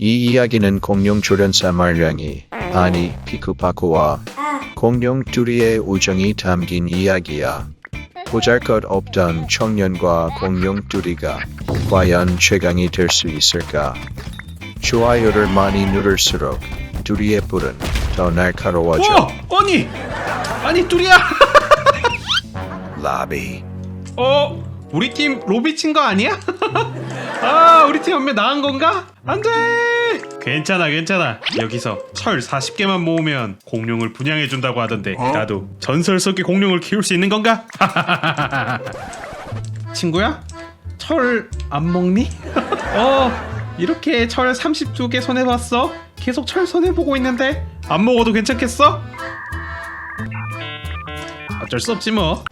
이 이야기는 공룡 조련사 말량이 아니 피쿠파쿠와 공룡 둘이의 우정이 담긴 이야기야. 보잘것 없던 청년과 공룡 둘이가 과연 최강이 될 수 있을까? 좋아요를 많이 누를수록 둘이의 뿔은 더 날카로워져. 어, 아니, 아니 뚜리야. 라비. 어, 우리 팀 로비 친 거 아니야? 아, 우리 팀 한명 나간 건가? 안 돼. 괜찮아, 괜찮아. 여기서 철 40개만 모으면 공룡을 분양해 준다고 하던데 나도 전설 속의 공룡을 키울 수 있는 건가? 친구야? 철 안 먹니? 어, 이렇게 철 32개 손해 봤어? 계속 철 손해 보고 있는데 안 먹어도 괜찮겠어? 어쩔 수 없지 뭐.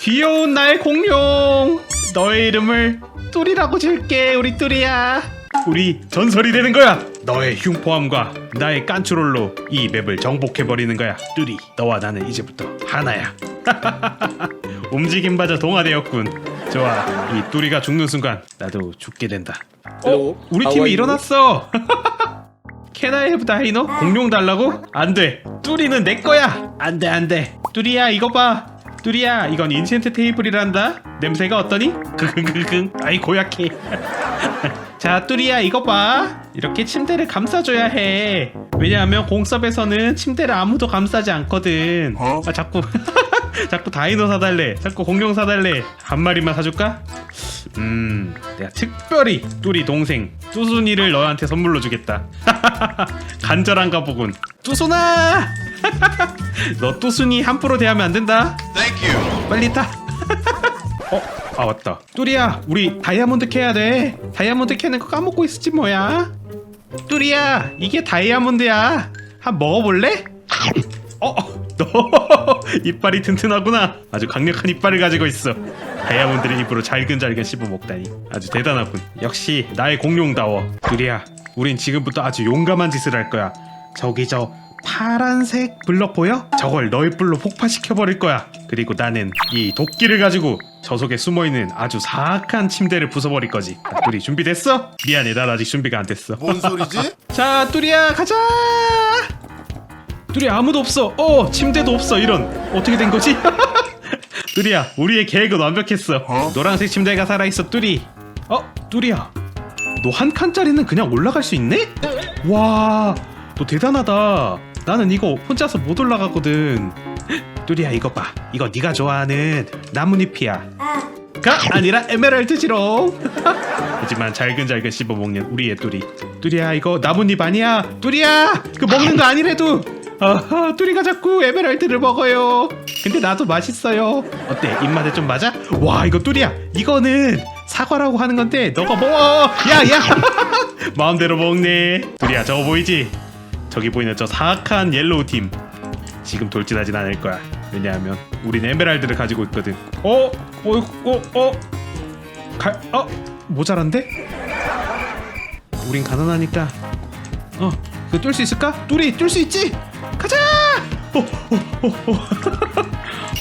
귀여운 나의 공룡. 너의 이름을 뚜리라고 줄게, 우리 뚜리야. 우리 전설이 되는 거야. 너의 흉포함과 나의 깐추롤로 이 맵을 정복해 버리는 거야. 뚜리, 너와 나는 이제부터 하나야. 움직임마저 동화되었군. 좋아, 이 뚜리가 죽는 순간 나도 죽게 된다. 어, 우리 팀이 일어났어. Can I have 다이노? 공룡 달라고? 안 돼. 뚜리는 내 거야. 안 돼, 안 돼. 뚜리야, 이거 봐. 뚜리야, 이건 인센트 테이블이란다. 냄새가 어떠니? 크크크크. 아이 고약해. 자, 뚜리야, 이거 봐. 이렇게 침대를 감싸줘야 해. 왜냐하면 공섭에서는 침대를 아무도 감싸지 않거든. 아, 자꾸. 자꾸 다이노 사달래. 자꾸 공룡 사달래. 한 마리만 사줄까? 음, 내가 특별히 뚜리 동생 뚜순이를 너한테 선물로 주겠다. 간절한가 보군. 뚜순아! 너 뚜순이 함부로 대하면 안 된다. 빨리 타. 어, 아 맞다. 뚜리야, 우리 다이아몬드 캐야 돼. 다이아몬드 캐는 거 까먹고 있었지 뭐야. 뚜리야, 이게 다이아몬드야. 한 먹어볼래? 어, 너 이빨이 튼튼하구나. 아주 강력한 이빨을 가지고 있어. 다이아몬드를 입으로 잘근잘근 씹어 먹다니 아주 대단하군. 역시 나의 공룡다워. 뚜리야, 우린 지금부터 아주 용감한 짓을 할 거야. 저기 저 파란색 블럭 보여? 저걸 너의 뿔로 폭파시켜 버릴 거야. 그리고 나는 이 도끼를 가지고 저 속에 숨어 있는 아주 사악한 침대를 부숴버릴 거지. 자, 뚜리 준비됐어? 미안해, 난 아직 준비가 안 됐어. 뭔 소리지? 자, 뚜리야 가자. 뚜리 아무도 없어. 어, 침대도 없어. 이런 어떻게 된 거지? 뚜리야, 우리의 계획은 완벽했어. 어? 노란색 침대가 살아 있어, 뚜리. 어, 뚜리야, 너 한 칸짜리는 그냥 올라갈 수 있네? 와, 너 대단하다. 나는 이거 혼자서 못 올라가거든. 뚜리야, 이거 봐. 이거 네가 좋아하는 나뭇잎이야. 가 아니라 에메랄드지롱. 하지만 잘근잘근 씹어 먹는 우리의 뚜리. 뚜리야 이거 나뭇잎 아니야. 뚜리야 그 먹는 거 아니래도. 아하 뚜리가 자꾸 에메랄드를 먹어요. 근데 나도 맛있어요. 어때 입맛에 좀 맞아? 와 이거 뚜리야 이거는 사과라고 하는 건데 너가 먹어. 야야 마음대로 먹네. 뚜리야 저거 보이지? 저기 보이는 저 사악한 옐로우 팀. 지금 돌진하진 않을 거야. 왜냐하면 우린 에메랄드를 가지고 있거든. 어? 어? 어? 어? 갈? 어? 모자란데? 우린 가난하니까. 어? 그 뚫을 수 있을까? 뚜리 뚫을 수 있지? 가자! 어, 어, 어, 어.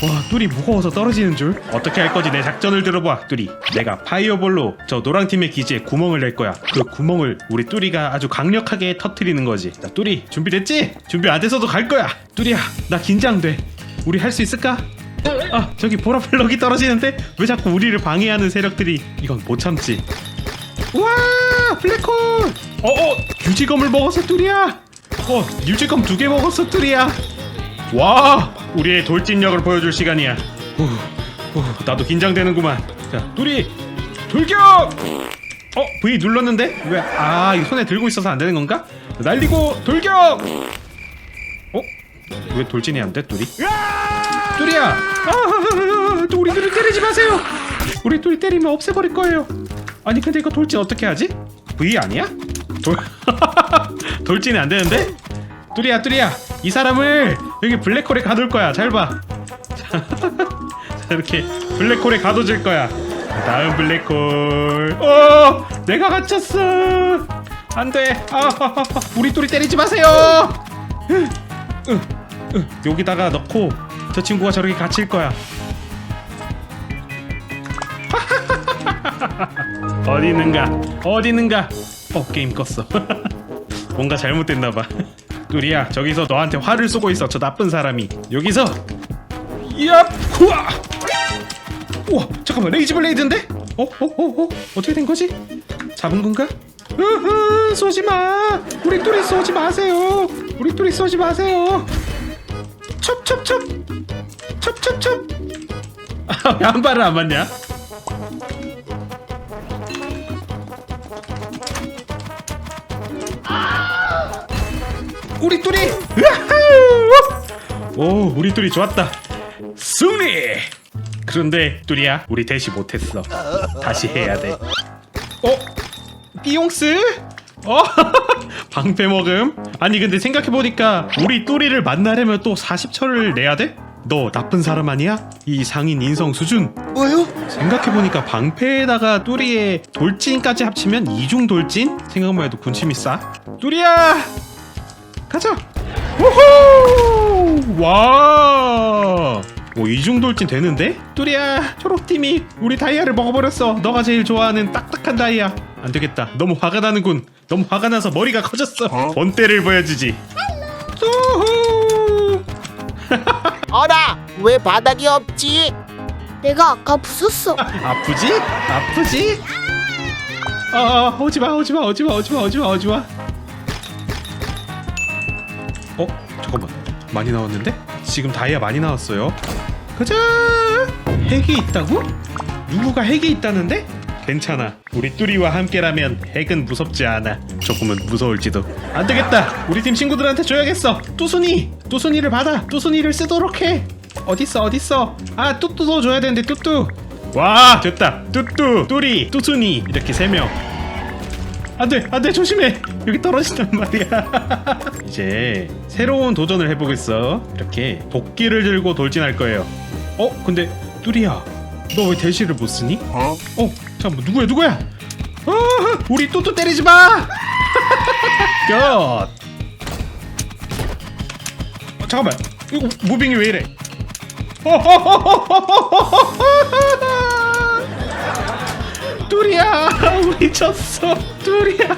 와 뚜리 무거워서 떨어지는 줄? 어떻게 할 거지? 내 작전을 들어봐 뚜리. 내가 파이어볼로 저 노랑팀의 기지에 구멍을 낼 거야. 그 구멍을 우리 뚜리가 아주 강력하게 터트리는 거지. 자 뚜리 준비됐지? 준비 안 돼서도 갈 거야. 뚜리야 나 긴장돼. 우리 할 수 있을까? 아 저기 보라블럭이 떨어지는데? 왜 자꾸 우리를 방해하는 세력들이 이건 못 참지. 우와 블랙홀! 어어 유지검을 먹었어 뚜리야! 어 유지검 두 개 먹었어 뚜리야! 와 우리의 돌진력을 보여줄 시간이야. 후, 후, 나도 긴장되는구만. 자 뚜리 돌격! 어 V 눌렀는데? 왜? 아 이거 손에 들고 있어서 안 되는 건가? 날리고 돌격! 어? 왜 돌진이 안돼 뚜리 뚜리야! 아, 또 우리 뚜리 때리지 마세요! 우리 뚜리 때리면 없애버릴 거예요. 아니 근데 이거 돌진 어떻게 하지? V 아니야? 돌 돌진이 안 되는데? 뚜리야 뚜리야. 이 사람을 여기 블랙홀에 가둘 거야. 잘 봐. 자 이렇게 블랙홀에 가둬줄 거야. 다음 블랙홀. 어 내가 갇혔어. 안 돼. 아, 아, 아, 우리 뚜리 때리지 마세요. 여기다가 넣고 저 친구가 저렇게 갇힐 거야. 어디 있는가? 어디 있는가? 어 게임 껐어. 뭔가 잘못됐나 봐 뚜리야 저기서 너한테 화를 쏘고 있어 저 나쁜 사람이 여기서 얍! 후아! 우와 잠깐만 레이지 블레이드인데? 어? 어? 어? 어? 어떻게 된 거지? 잡은 건가? 으흐 쏘지 마 우리 뚜리 쏘지 마세요 우리 뚜리 쏘지 마세요 첩첩첩 첩첩첩 아, 왜한 발을 안 맞냐? 우리 뚜리 으아우! 오 우리 뚜리 좋았다 승리 그런데 뚜리야 우리 대시 못했어 다시 해야 돼 어? 띠용스? 어? 방패 먹음? 아니 근데 생각해보니까 우리 뚜리를 만나려면 또 40철을 내야 돼? 너 나쁜 사람 아니야? 이 상인 인성 수준 뭐요? 생각해보니까 방패에다가 뚜리의 돌진까지 합치면 이중 돌진? 생각만 해도 군침이 싸 뚜리야 가자. 우후! 와 오, 이중 돌진 되는데? 뚜리야 초록팀이 우리 다이아를 먹어버렸어. 너가 제일 좋아하는 딱딱한 다이아. 안 되겠다. 너무 화가 나는군. 너무 화가 나서 머리가 커졌어. 본때를 보여주지. 우후! 어라 왜 바닥이 없지? 내가 아까 부쉈어. 아프지? 아프지? 아, 아 오지마 오지마 오지마 오지마 오지마 오지마 어? 잠깐만. 많이 나왔는데? 지금 다이아 많이 나왔어요. 가자! 핵이 있다고? 누구가 핵이 있다는데? 괜찮아. 우리 뚜리와 함께라면 핵은 무섭지 않아. 조금은 무서울지도. 안 되겠다. 우리 팀 친구들한테 줘야겠어. 뚜순이! 뚜순이를 받아. 뚜순이를 쓰도록 해. 어딨어 어딨어? 아 뚜뚜도 줘야 되는데 뚜뚜. 와 됐다. 뚜뚜 뚜리 뚜순이. 이렇게 세명 안돼 안돼 조심해. 여기 떨어진단 말이야. 이제 새로운 도전을 해보겠어. 이렇게 도끼를 들고 돌진할 거예요. 어 근데 뚜리야 너 왜 대시를 못 쓰니? 어? 어 잠깐만 누구야 누구야? 어, 우리 뚜뚜 때리지 마! 굿! 어, 잠깐만 이거 무빙이 왜 이래 뚜리야. 우리 졌어. 뚜리야.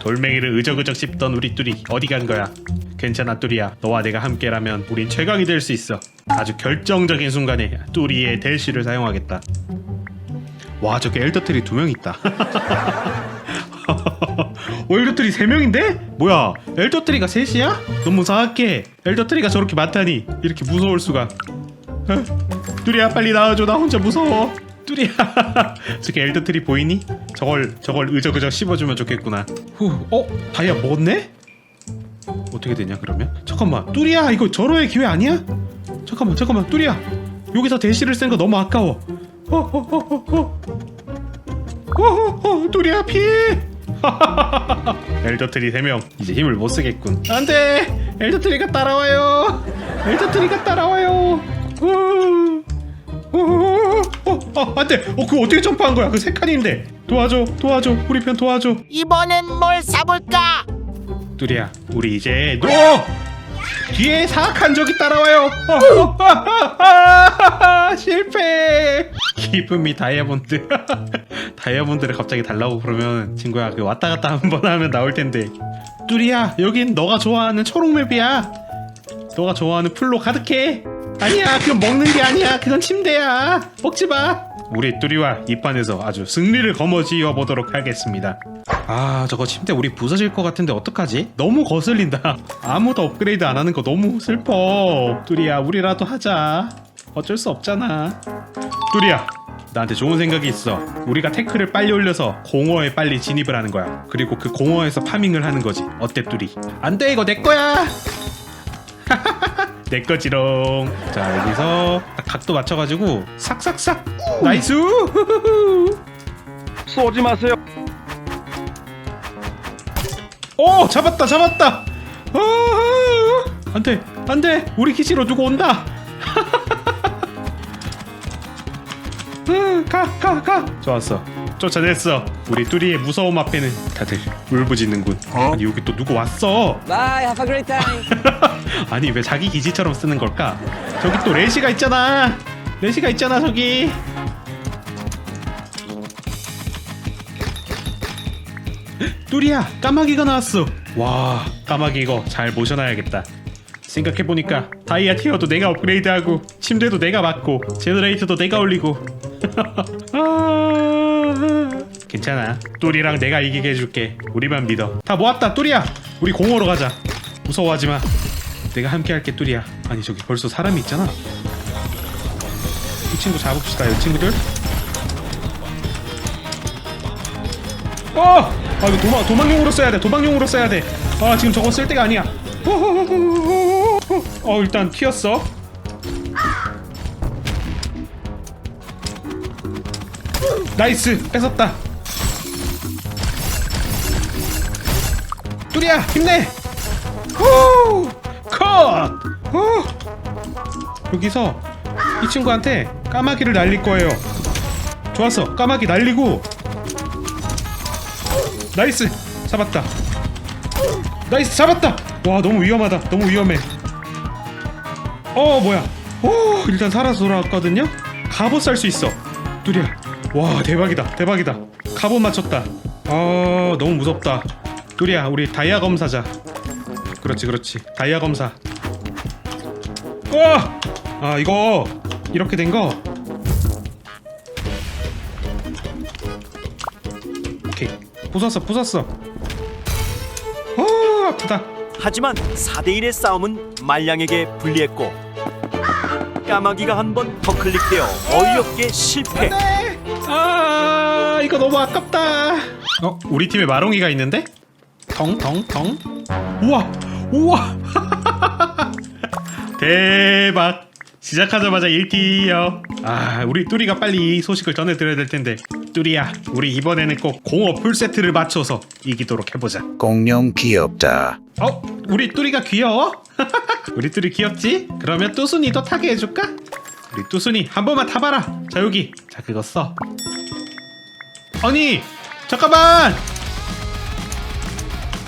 돌멩이를 의적의적 씹던 우리 뚜리 어디 간 거야? 괜찮아 뚜리야. 너와 내가 함께라면 우린 최강이 될 수 있어. 아주 결정적인 순간에 뚜리의 델시를 사용하겠다. 와 저기 엘더트리 두 명 있다 어, 엘더트리 세 명인데? 뭐야 엘더트리가 셋이야? 너무 사악해 엘더트리가 저렇게 많다니 이렇게 무서울 수가 어? 뚜리야 빨리 나와줘 나 혼자 무서워 뚜리야 저기 엘더트리 보이니? 저걸 저걸 의적의적 씹어주면 좋겠구나 후, 어? 다이아 먹었네? 어떻게 되냐 그러면? 잠깐만 뚜리야 이거 절호의 기회 아니야? 잠깐만 잠깐만 뚜리야 여기서 대시를 쓴 거 너무 아까워 어어어어어 어어어 뚜리야 피해 엘더트리 3명 이제 힘을 못 쓰겠군 안돼 엘더트리가 따라와요 엘더트리가 따라와요 어, 어, 어, 어, 안돼 어 그거 어떻게 점프한 거야 그 세 칸인데 도와줘 도와줘 우리 편 도와줘 이번엔 뭘 사볼까? 뚜리야 우리 이제 노 뒤에 사악한 적이 따라와요 어, 어, 아, 아, 아, 실패 기쁨이 다이아몬드. 다이아몬드를 갑자기 달라고 그러면 친구야 그 왔다 갔다 한 번 하면 나올 텐데. 뚜리야 여긴 너가 좋아하는 초록맵이야. 너가 좋아하는 풀로 가득해. 아니야 그건 먹는 게 아니야. 그건 침대야. 먹지 마. 우리 뚜리와 이 판에서 아주 승리를 거머쥐어 보도록 하겠습니다. 아 저거 침대 우리 부서질 것 같은데 어떡하지? 너무 거슬린다. 아무도 업그레이드 안 하는 거 너무 슬퍼. 뚜리야 우리라도 하자. 어쩔 수 없잖아 뚜리야. 나한테 좋은 생각이 있어. 우리가 태클을 빨리 올려서 공허에 빨리 진입을 하는 거야. 그리고 그 공허에서 파밍을 하는 거지. 어때 뚜리? 안돼 이거 내 거야! 내 거지롱. 자 여기서 딱 각도 맞춰가지고 싹싹싹 나이스! 쏘지 마세요. 오 잡았다 잡았다! 아, 안돼 안돼. 우리 기지로 누구 온다 가, 가, 가. 좋았어. 쫓아냈어. 우리 뚜리의 무서움 앞에는 다들 울부짖는군. 어? 아니 여기 또 누구 왔어? Bye, have a great time. 아니 왜 자기 기지처럼 쓰는 걸까? 저기 또 레시가 있잖아. 레시가 있잖아 저기. 뚜리야 까마귀가 나왔어. 와 까마귀 이거 잘 모셔놔야겠다. 생각해보니까 다이아 티어도 내가 업그레이드하고 침대도 내가 맞고 제너레이터도 내가 올리고 괜찮아 뚜리랑 내가 이기게 해줄게 우리만 믿어 다 모았다 뚜리야 우리 공허로 가자 무서워하지 마 내가 함께 할게 뚜리야 아니 저기 벌써 사람이 있잖아 이 친구 잡읍시다 이 친구들 어! 아 이거 도망 도망용으로 써야 돼. 도망용으로 써야 돼. 아 지금 저거 쓸 때가 아니야. 어 일단 튀었어. 나이스 뺏었다. 뚜리야 힘내. 후! 컷. 후! 여기서 이 친구한테 까마귀를 날릴 거예요. 좋았어. 까마귀 날리고 나이스 잡았다 나이스 잡았다 와 너무 위험하다 너무 위험해 어 뭐야 오 일단 살아서 돌아왔거든요 갑옷 살 수 있어 뚜리야 와 대박이다 대박이다. 갑옷 맞췄다. 아 너무 무섭다. 뚜리야 우리 다이아 검사자. 그렇지 그렇지. 다이아 검사. 와 아 이거 이렇게 된 거? 오케이. 부쉈어 부쉈어. 어 아프다. 하지만 4대1의 싸움은 말량에게 불리했고 까마귀가 한 번 더 클릭되어 어이없게 실패 아 이거 너무 아깝다 어 우리 팀에 마롱이가 있는데 덩덩덩 우와 우와 대박 시작하자마자 1티어 아 우리 뚜리가 빨리 이 소식을 전해드려야 될 텐데 뚜리야 우리 이번에는 꼭 공업 풀세트를 맞춰서 이기도록 해보자 공룡 귀엽다. 어? 우리 뚜리가 귀여워? 우리 뚜리 귀엽지? 그러면 뚜순이도 타게 해줄까? 우리 뚜순이 한 번만 타봐라 자 여기 자 그거 써 아니 잠깐만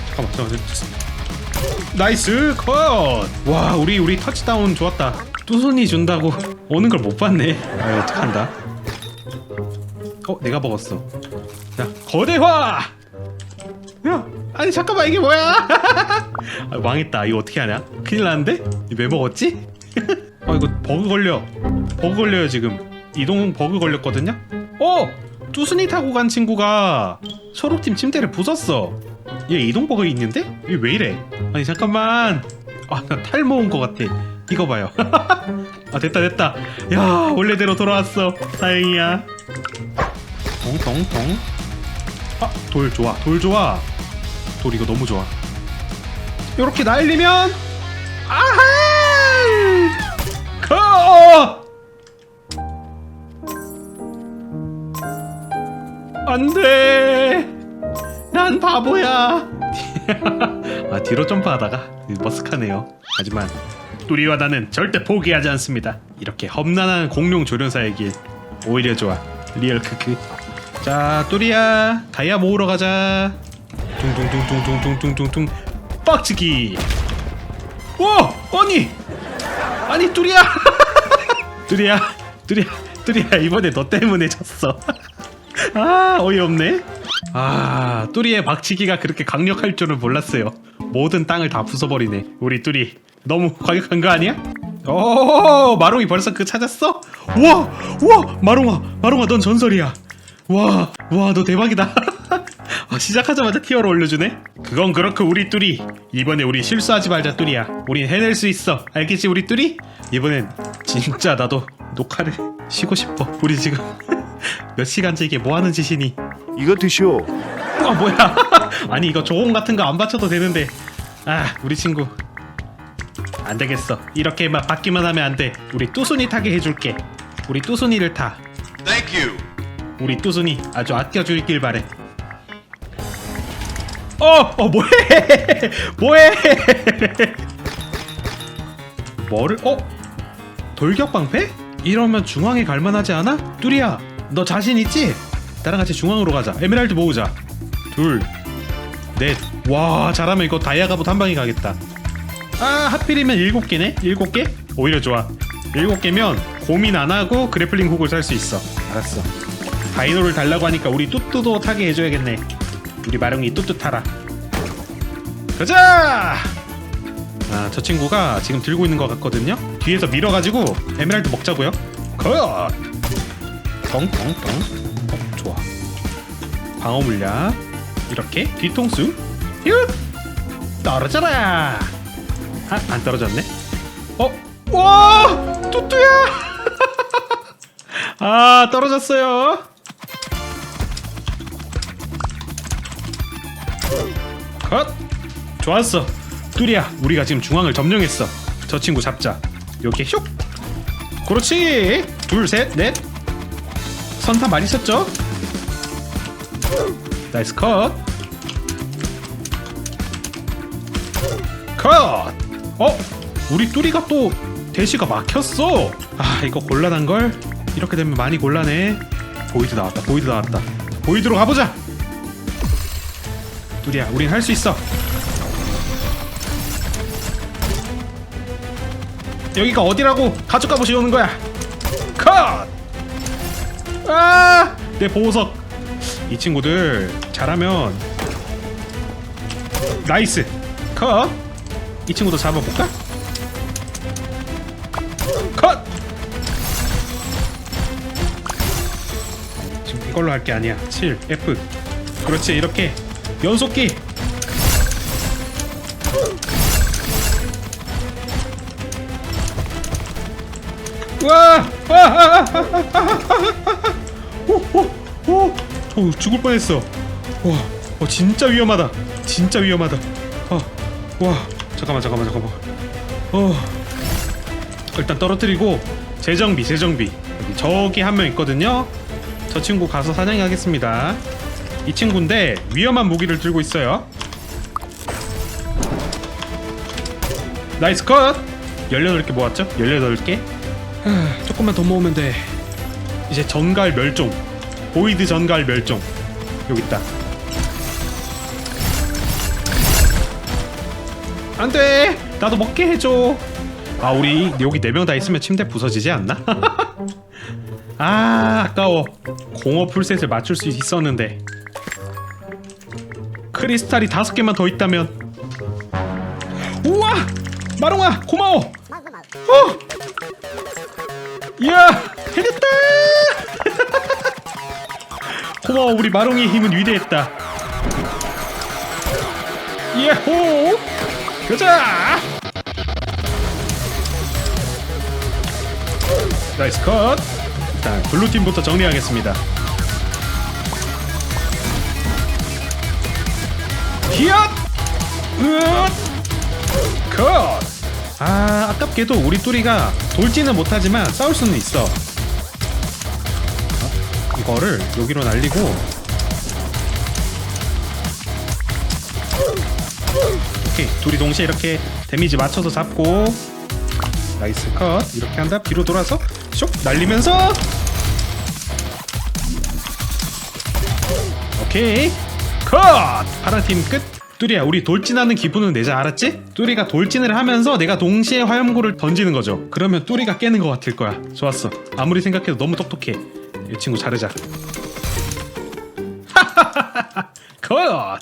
잠깐만 잠깐만 나이스 컷와 우리 우리 터치다운 좋았다 뚜순이 준다고 오는 걸 못 봤네 아 어떡한다 어 내가 먹었어 자 거대화 야, 아니 잠깐만 이게 뭐야? 아, 망했다. 이거 어떻게 하냐? 큰일 났는데? 이거 왜 먹었지? 아 이거 버그 걸려. 버그 걸려요 지금. 이동 버그 걸렸거든요. 어, 뚜순이 타고 간 친구가 초록팀 침대를 부쉈어. 얘 이동 버그 있는데? 이게 왜 이래? 아니 잠깐만. 아, 나 탈모 온 것 같아. 이거 봐요. 아 됐다 됐다. 야 원래대로 돌아왔어. 다행이야. 덩덩덩. 아, 돌 좋아, 돌 좋아. 돌 이거 너무 좋아. 요렇게 날리면 아 안 돼. 난 바보야. 아, 뒤로 점프하다가 머쓱하네요. 하지만 뚜리와 나는 절대 포기하지 않습니다. 이렇게 험난한 공룡 조련사의 길 오히려 좋아. 리얼 크크. 자, 뚜리야, 다이아 모으러 가자. 둥둥둥둥둥둥둥둥 빡치기. 와, 아니, 아니 뚜리야, 뚜리야, 뚜리야, 뚜리야 이번에 너 때문에 졌어. 아, 어이없네. 아, 뚜리의 박치기가 그렇게 강력할 줄은 몰랐어요. 모든 땅을 다 부숴버리네. 우리 뚜리 너무 과격한 거 아니야? 오, 마롱이 벌써 그 찾았어? 우와, 우와, 마롱아, 마롱아, 넌 전설이야. 와, 와, 너 대박이다. 아, 시작하자마자 티어를 올려주네. 그건 그렇고 우리 뚜리. 이번에 우리 실수하지 말자 뚜리야. 우린 해낼 수 있어. 알겠지 우리 뚜리? 이번엔 진짜 나도 녹화를 쉬고 싶어. 우리 지금 몇 시간째 이게 뭐 하는 짓이니? 이거 드시오 아 뭐야? 아니 이거 조공 같은 거 안 받쳐도 되는데. 아 우리 친구. 안 되겠어. 이렇게 막 받기만 하면 안 돼. 우리 뚜순이 타게 해줄게. 우리 뚜순이를 타. 우리 뚜순이 아주 아껴주길 바래. 어, 어 뭐해? 뭐해? 뭐를? 어? 돌격 방패? 이러면 중앙에 갈만하지 않아? 뚜리야, 너 자신 있지? 나랑 같이 중앙으로 가자. 에메랄드 모으자. 둘, 넷. 와, 잘하면 이거 다이아 갑옷 한 방에 가겠다. 아, 하필이면 일곱 개네? 일곱 개? 오히려 좋아. 일곱 개면 고민 안 하고 그래플링 훅을 살 수 있어. 알았어. 다이노를 달라고 하니까 우리 뚜뚜도 타게 해줘야겠네. 우리 마룡이 뚜뚜 타라 가자 아 저 친구가 지금 들고 있는 것 같거든요 뒤에서 밀어가지고 에메랄드 먹자고요 컷 덩덩덩. 어, 좋아. 방어 물약. 이렇게 뒤통수. 휴 떨어져라. 아, 안 떨어졌네. 어? 와! 뚜뚜야! 아 떨어졌어요. 컷. 좋았어. 뚜리야 우리가 지금 중앙을 점령했어. 저 친구 잡자. 이렇게 슉 그렇지. 둘 셋넷 선타 썼죠 나이스 컷 컷! 어? 우리 뚜리가 또 대시가 막혔어. 아 이거 곤란한 걸 이렇게 되면 많이 곤란해. 보이드 나왔다. 보이드 나왔다. 보이드로 가보자. 뚜리야, 우린 할 수 있어. 여기가 어디라고 가족 가보시 오는 거야. 컷! 아! 내 보호석. 이 친구들 잘하면 나이스. 컷. 이 친구도 잡아볼까? 컷! 지금 이걸로 할 게 아니야 7 F 그렇지 이렇게 연속기 와! 아, 오, 오, 오, 오, 죽을 뻔했어. 와, 어, 진짜 위험하다. 진짜 위험하다. 어, 와, 잠깐만, 잠깐만, 잠깐만. 어, 일단 떨어뜨리고 재정비, 재정비. 여기 저기 한 명 있거든요. 저 친구 가서 사냥하겠습니다. 이 친구인데 위험한 무기를 들고 있어요. 나이스 컷! 18개 모았죠? 18개? 하, 조금만 더 모으면 돼. 이제 전갈 멸종. 보이드 전갈 멸종. 여기 있다. 안 돼! 나도 먹게 해줘! 아, 우리 여기 네 명 다 있으면 침대 부서지지 않나? 아, 아까워. 공업 풀셋을 맞출 수 있었는데. 크리스탈이 다섯 개만 더 있다면. 우와! 마롱아, 고마워! 어! 이야 해냈다 고마워 우리 마롱이의 힘은 위대했다. 예호! 가자! 나이스 컷. 일단 블루팀부터 정리하겠습니다. 히엇! 으엇! 컷! 아, 아깝게도 우리 뚜리가 돌지는 못하지만 싸울 수는 있어. 어? 이거를 여기로 날리고. 오케이, 둘이 동시에 이렇게 데미지 맞춰서 잡고. 나이스 컷. 이렇게 한다 뒤로 돌아서 쇽 날리면서. 오케이. 컷! 파란 팀 끝. 뚜리야 우리 돌진하는 기분은 내자. 알았지? 뚜리가 돌진을 하면서 내가 동시에 화염구를 던지는 거죠. 그러면 뚜리가 깨는 것 같을 거야. 좋았어. 아무리 생각해도 너무 똑똑해 이 친구 자르자 컷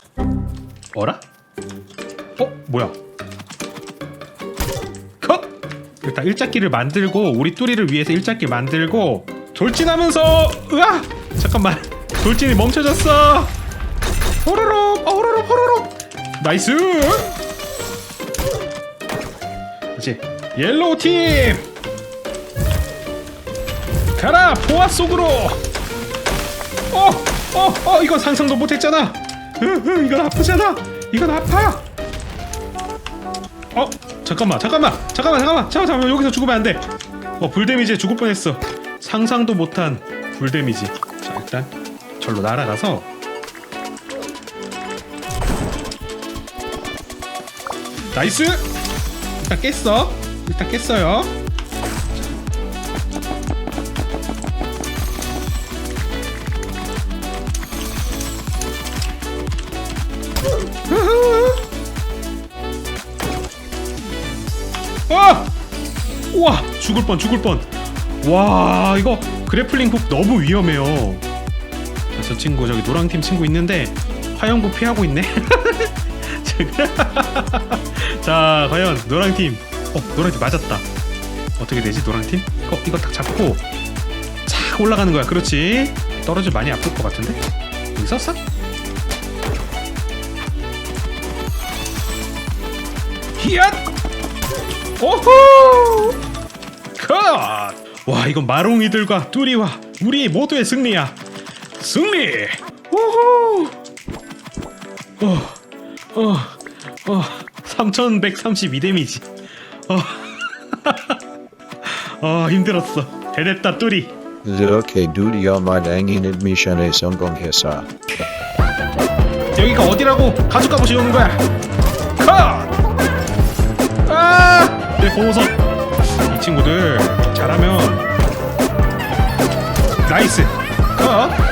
어라? 어? 뭐야 컷! 일단 일자키를 만들고 우리 뚜리를 위해서 일자키 만들고 돌진하면서 으아! 잠깐만 돌진이 멈춰졌어 호로록 어, 호로록 호로록 나이스 이제 옐로우 팀 가라 보아 속으로. 어 어 어 이건 상상도 못했잖아. 으, 으, 이건 아프잖아. 이건 아파. 어 잠깐만 잠깐만 잠깐만 잠깐만. 잠깐만 여기서 죽으면 안돼. 어 불데미지에 죽을 뻔했어. 상상도 못한 불데미지. 자 일단 절로 날아가서. 나이스! 일단 깼어. 일단 깼어요 죽을 뻔 죽을 뻔 와 이거 그래플링 훅 너무 위험해요 자, 저 친구 저기 노랑팀 친구 있는데 화염구 피하고 있네. 자, 과연 노랑 팀. 어, 노랑 팀 맞았다. 어떻게 되지, 노랑 팀? 어, 이거 딱 잡고 착 올라가는 거야. 그렇지. 떨어지면 많이 아플 것 같은데. 여기서 싹. 히앗! 오호! 컷! 와, 이건 마롱이들과 뚜리와 우리 모두의 승리야. 승리! 오호! 어, 어, 어, 3132 데미지. 어, 어, 힘들었어. 해냈다, 뚜리. 이렇게 드디어 마당이는 미션에 성공했어. 여기가 어디라고 가죽 갑옷이 오는 거야. 컷! 아! 내 보호선. 이 친구들 잘하면 나이스. 컷!